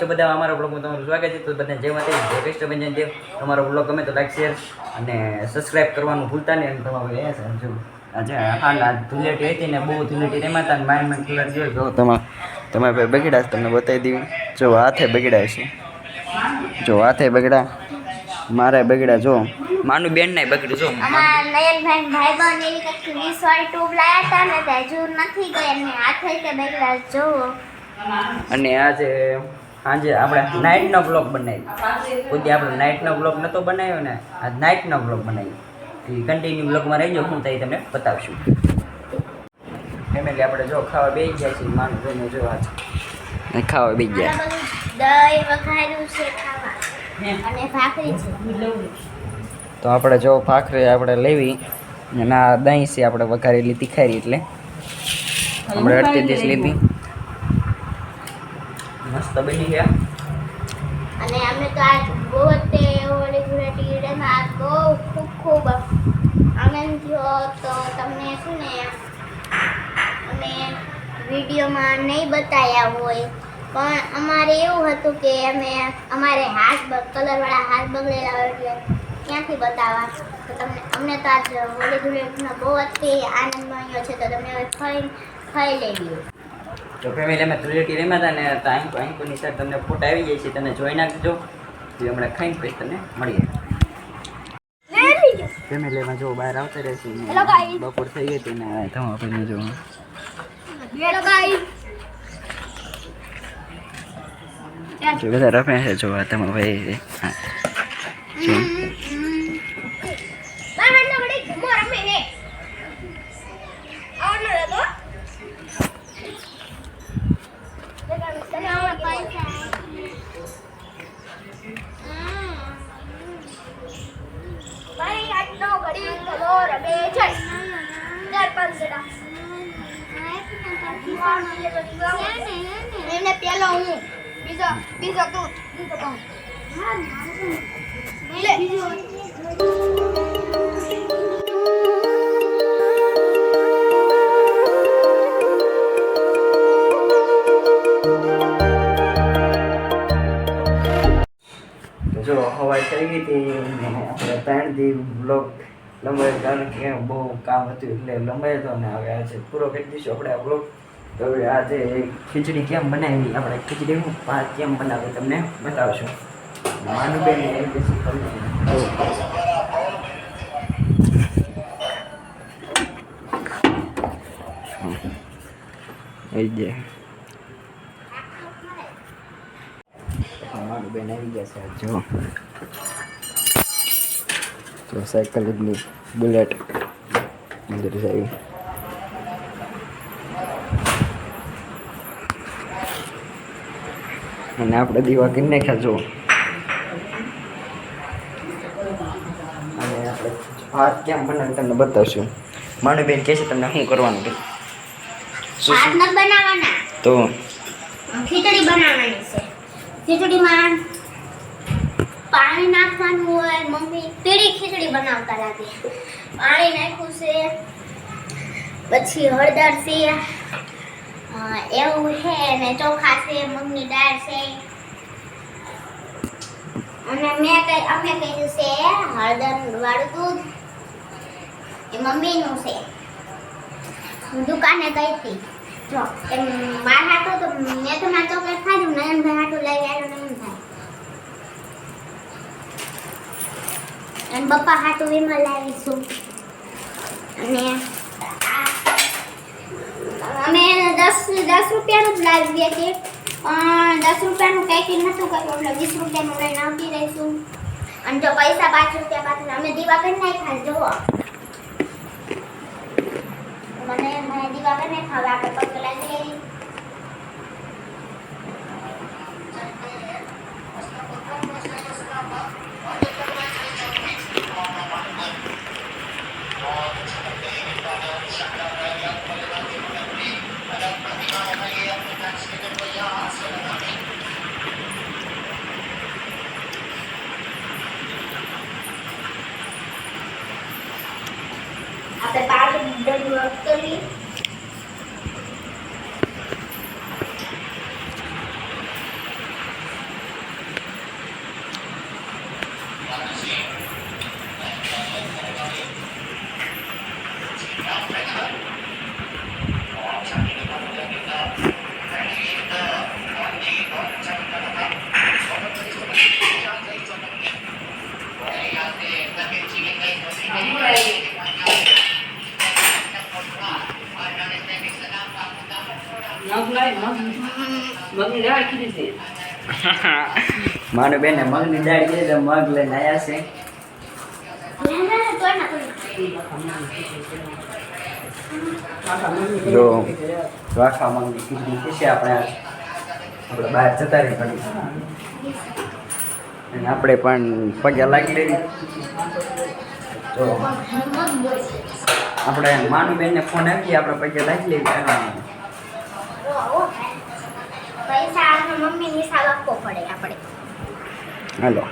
છો બધા અમારા બ્લોગમાં તમારું સ્વાગત છે. તો બધા જય માતા જય કૃષ્ણ દેવ તમારો બ્લોગ ગમે તો લાઈક શેર અને સબસ્ક્રાઇબ કરવાનું ભૂલતા નહીં. અને તમારું એ છે જો આજે આ ધૂળેટી હતી ને બહુ ધૂળેટી એમાં હતા માઇન્ડમાં કલર જોયો જો. તમારે તમે ભાઈ બગડ્યા છે તમને બતાવી દઉં જો હાથે બગડ્યા છે. જો હાથે બગડ્યા. મારે બગડ્યા જો. માનું બેન નાય બગડ્યું જો. અમારા નયનભાઈ ભાઈબંધ એવી કંઈક વીસ વાળી ટ્યુબ લાયા હતા ને તે હજુ નથી ગઈ અને હાથે તે બેગડા જોવો અને આજે સાંજે આપણે નાઇટનો બ્લોગ બનાવી કોઈ આપણે નાઇટનો બ્લોગ નહોતો બનાવ્યો ને આજ નાઇટનો બ્લોગ બનાવ્યો તો કન્ટિન્યુ બ્લોગમાં રહીજો હું તઈ તમને બતાવશું. ફેમિલી આપણે જો ખાવા બેસી ગયા છીએ માનું જોઈને જો આ ને ખાવા બેસી ગયા. દહીં વઘાર્યું છે ખાવા. અને ભાખરી છે. તો આપણે જો ભાખરી આપણે લેવી અને આ દહીં છે આપણે વઘારેલી તીખારી એટલે. આપણે અડધી દિવસ લીધી. મસ્ત બની ગયા. અને અમે તો આજ બહુ તે ઓલી ધૂળેટી ડેમાં આજ બહુ ખૂબ ખૂબ આનંદ થયો તો તમને શું ને અમે વિડીયોમાં નહીં બતાવ્યા હોય. પણ અમારે એવું હતું કે અમે અમારે હાથ કલરવાળા હાથ બગડેલા હોય એટલે ક્યાંથી બતાવવા? તો તમને, અમને તો આજ હોળી ધૂળેટનો બહુ જ આનંદ મળ્યો છે. તો તમે હવે ફરી ખાઈ લેવી તો ફેમિલી અમે ધૂળેટી રમ્યા હતા ને આંકો આંકોની સાઈડ તમને ફોટા આવી જાય છે તમે જોઈ નાખજો. એ હમણાં ખાઈને પછી તમને મળીએ. ફેમિલીમાં જો બહાર આવતા રહેશે. બપોર થઈ ગઈ હતી ને તમે આપણે જો. જો બધા રમે છે જો તમે ભાઈ હા જો બારનો ઘડી મોર મે ને આવનો લેતો ભાઈ આજનો ઘડી ચલો ચાર ચાર પાંચ જણા. એને પેલો હું, બીજો બીજો તું બીજો કહું જો, હવાઈ થઈ ગઈ હતી. ત્રણ દી બ્લોગ લંબાઈ કારણ કે બહુ કામ હતું એટલે લંબાઈ તો ને હવે આજે પૂરો કરી દઈશું આપણે આપણો તો હવે આજે ખીચડી કેમ બનાવી આપણે ખીચડીનું ભાત કેમ બનાવે તમને બતાવશું. માનુબેન એ પછી આવી જાય. મારું બેન આવી ગયા છે. જો. તો સાયકલની બુલેટ અંદર આવી અને આપણે દીવા કરી નાખ્યા જો અને આપણે ભાત કેમ બનાવે તમને બતાવશું. માનું બેન કહે છે તમને શું કરવાનું કે શું શું? બનાવવાના. તો? ખીચડી બનાવવાની છે. ખીચડીમાં પાણી નાખવાનું હોય મમ્મી પીળી ખીચડી બનાવતા લાગે. પાણી નાખ્યું છે પછી હળદર છે અ, એવું છે ને ચોખા છે મગની દાળ છે. અને મેં કઈ અમે કહ્યું છે હળદર વાળું દૂધ એ મમ્મીનું છે. હું દુકાને ગઈ હતી. જો એમ માર હાટો તો મેં તો માર ચોકલેટ ખાધું નયનભાઈ હાટું લઈ આવ્યો નયનભાઈ અને બપ્પા હાટું વિમલ લાવીશું. અને અમે દસ દસ રૂપિયાનું જ લાવી દઈએ છીએ. પણ દસ રૂપિયાનું પેકિંગ નહોતું કર્યું, એટલે વીસ રૂપિયાનું લઈને આવતી રહીશું. અને જો પૈસા પાંચ રૂપિયા પાછળ અમે દીવા કરી નાખ્યા જુઓ. મને મને દીવા કરી નાખ્યા, હવે આપણે પગ લાગી Ada baru ada kali. Thank you. મારું બેને મગની દાળ તો મગ લઈને આવ્યા છે. જો, રાખા છે આપણે આપણે બહાર જતા રહી અને આપણે પણ પગે લાગી લેવી. તો આપણે માનું બેનને ફોન આપીએ, આપણે પગે લાગી લેવી. અને પૈસા આપણે મમ્મીને હિસાબ આપવો પડે આપણે હાલો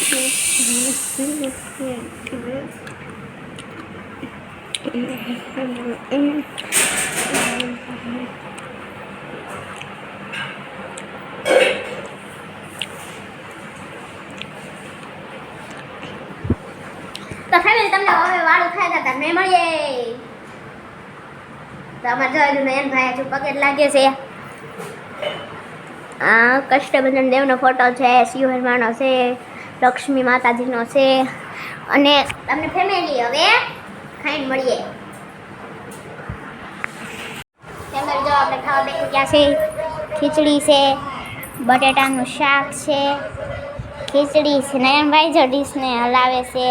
તો ફેમિલી તમને હવે વાળું થાય હતા મેં મળીએ. તો અમારે જોયું નયન ભાઈ હજુ પગે લાગે છે. આ કષ્ટભંજન દેવનો ફોટો છે શિવ હનુમાનનો છે, લક્ષ્મી માતાજીનો છે. અને તમને ફેમિલી હવે ખાઈને મળીએ. ખીચડી છે, બટેટાનું શાક છે, ખીચડી છે નયનભાઈ જો ડીશને હલાવે છે.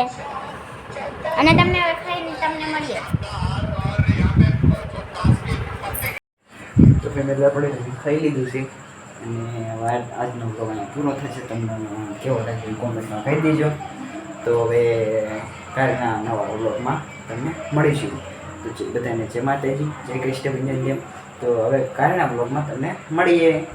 અને તમને હવે તમને મળીએ. આપણે ખાઈ લીધું છે. અને આજનો બ્લોગ પૂરો થશે. તમને કેવો લાગ્યો કોમેન્ટમાં કહી દેજો. તો હવે કાલના નવા બ્લોગમાં તમને મળીશું તો જે- બધાને જય માતાજી, જય કૃષ્ણ વિજ્ઞાન તો હવે કાલના બ્લોગમાં તમને મળીએ.